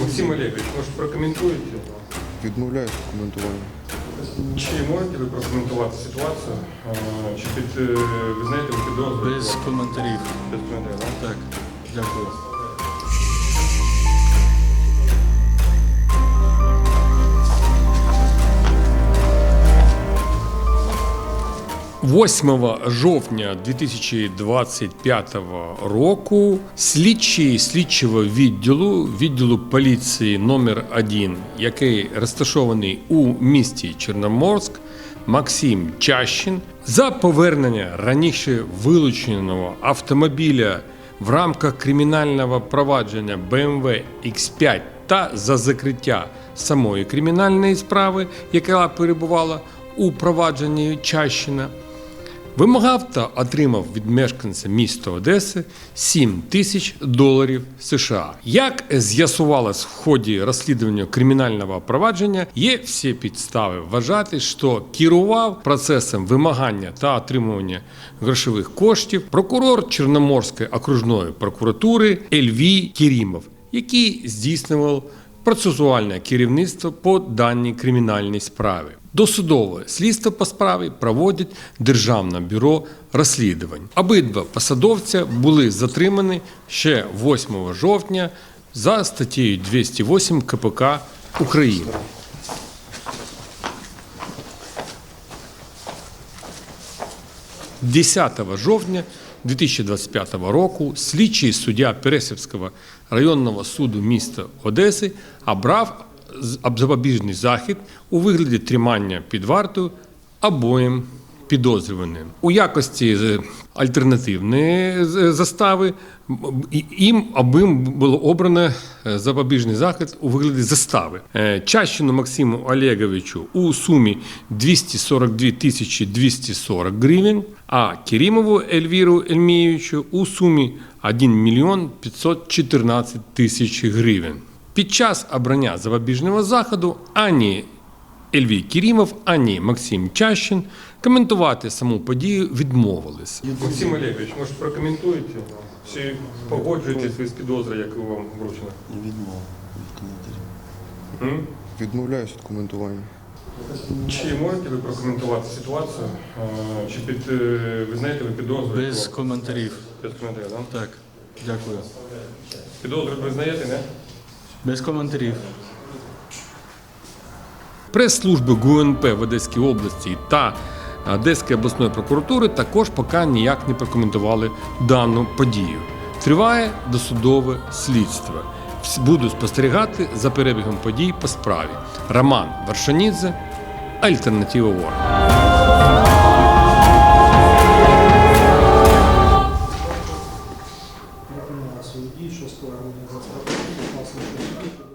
Максим Олегович, може прокоментуєте? Відмовляюсь від коментування. Чи можете ви прокоментувати ситуацію? Чи під, е, ви знаєте, ви підозрюєте? Без коментарів. Без коментарів, так? Так, дякую. – 8 жовтня 2025 року слідчий слідчого відділу відділу поліції номер 1 який розташований у місті Чорноморськ, Максим Чащин за повернення раніше вилученого автомобіля в рамках кримінального провадження BMW X5 та за закриття самої кримінальної справи, яка перебувала у провадженні Чащина, вимагав та отримав від мешканця міста Одеси 7 тисяч доларів США. Як з'ясувалось в ході розслідування кримінального провадження, є всі підстави вважати, що керував процесом вимагання та отримування грошових коштів прокурор Чорноморської окружної прокуратури Ельвій Кірімов, який здійснював процесуальне керівництво по даній кримінальній справі. Досудове слідство по справі проводить Державне бюро розслідувань. Обидва посадовця були затримані ще 8 жовтня за статтею 208 КПК України. – 10 жовтня 2025 року слідчий суддя Пересівського районного суду міста Одеси обрав запобіжний захід у вигляді тримання під вартою обоїм підозрюваним. У якості альтернативної застави їм обом було обрано е, запобіжний захід у вигляді застави. Е, Чащину Максиму Олеговичу у сумі 242 тисячі 240 гривень, а Керімову Ельвіру Ельмієвичу у сумі 1 мільйон 514 тисяч гривень. Під час обрання запобіжного заходу ані Ельвій Кірімов, ані Максим Чащин коментувати саму подію відмовились. Максим Олегович, може прокоментуєте? Чи погоджуєтесь ви з підозрою, яку вам вручено? Відмова від коментарів. Відмовляюсь від коментування. Чи можете ви прокоментувати ситуацію? Чи під, е, ви знаєте, ви підозрюєте? Без коментарів. Без коментарів, да? Так, дякую. Підозру ви знаєте, не? Без коментарів. Прес-служби ГУНП в Одеській області та Одеської обласної прокуратури також поки ніяк не прокоментували дану подію. Триває досудове слідство. Буду спостерігати за перебігом подій по справі. Роман Варшанідзе, Альтернатива Ворог. Дії 6 грудня 2020 року